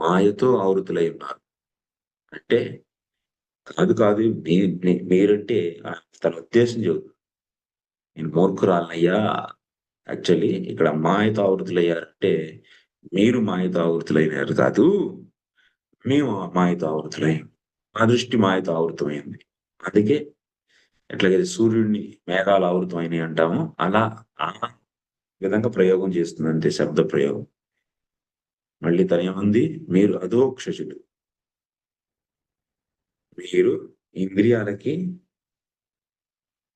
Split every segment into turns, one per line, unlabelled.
మాయతో ఆవృతులై ఉన్నారు. అంటే కాదు కాదు మీ మీరంటే తన ఉద్దేశం చెబుతుంది. నేను మూర్ఖురాలనయ్యా యాక్చువల్లీ ఇక్కడ మాయతో ఆవృతులయ్యారంటే, మీరు మాయతో ఆవృతులైనారు కాదు. మేము మాయతో ఆవృతులయ్యాం. మా దృష్టి మాయతో ఆవృతమైంది. అందుకే ఎట్లాగైతే సూర్యుడిని మేఘాలు ఆవృతమైనవి అంటామో, అలా ఆ విధంగా ప్రయోగం చేస్తుందంతే శబ్ద ప్రయోగం. మళ్ళీ తనేమంది? మీరు అధోక్షజులు. మీరు ఇంద్రియాలకి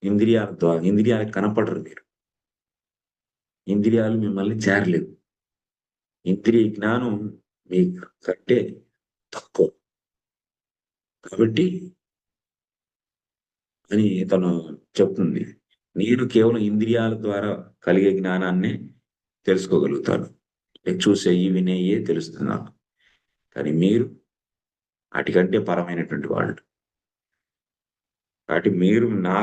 ఇంద్రియాల ద్వారా ఇంద్రియాలకు కనపడరు మీరు. ఇంద్రియాలు మిమ్మల్ని చేరలేవు. ఇంద్రియ జ్ఞానం మీకు కంటే తక్కువ. కాబట్టి అని తను చెప్తుంది. నేను కేవలం ఇంద్రియాల ద్వారా కలిగే జ్ఞానాన్నే తెలుసుకోగలుగుతాను. నేను చూసేయి, వినేయే తెలుస్తుంది నాకు. కానీ మీరు వాటికంటే పరమైనటువంటి వాళ్ళు. కాబట్టి మీరు నా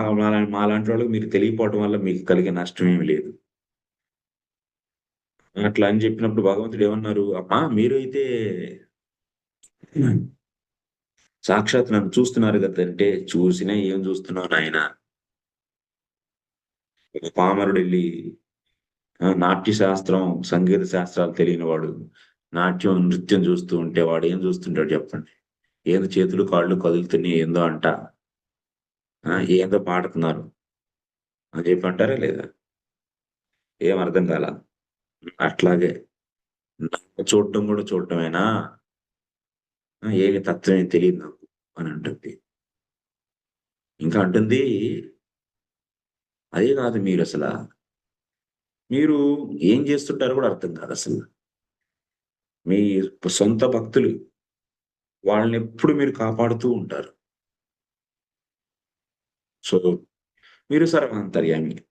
మా లాంటి వాళ్ళకి మీరు తెలియపోవటం వల్ల మీకు కలిగే నష్టం ఏమి లేదు. అట్లా అని చెప్పినప్పుడు భగవంతుడు ఏమన్నారు? అమ్మా మీరైతే సాక్షాత్ నన్ను చూస్తున్నారు కదంటే చూసినా ఏం చూస్తున్నావు నాయనా? పామరుడు వెళ్ళి నాట్య శాస్త్రం, సంగీత శాస్త్రాలు తెలియని వాడు నాట్యం, నృత్యం చూస్తూ ఉంటే వాడు ఏం చూస్తుంటాడు చెప్పండి? ఏందో చేతులు, కాళ్ళు కదులుతున్నాయి ఏందో అంట. ఏందో పాడుతున్నారు. అని చెప్పి అంటారా లేదా? ఏం అర్థం కాల అట్లాగే చూడటం కూడా చూడటమేనా? ఏమి తత్వమే తెలియదు నాకు అని అంటుంది. ఇంకా అంటుంది అదే కాదు మీరు అసలు మీరు ఏం చేస్తుంటారో కూడా అర్థం కాదు అసలు మీ సొంత భక్తులు. వాళ్ళని ఎప్పుడు మీరు కాపాడుతూ ఉంటారు. సో, మీరు సర్వాంతర్యామి.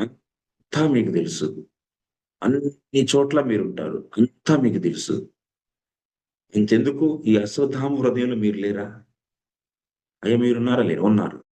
అంతా మీకు తెలుసు. అన్ని చోట్ల మీరు ఉంటారు అంతా మీకు తెలుసు. ఇంతెందుకు ఈ అశ్వత్థామ హృదయంలో మీరు లేరా? అయ్యా మీరున్నారా? లేరా? ఉన్నారు.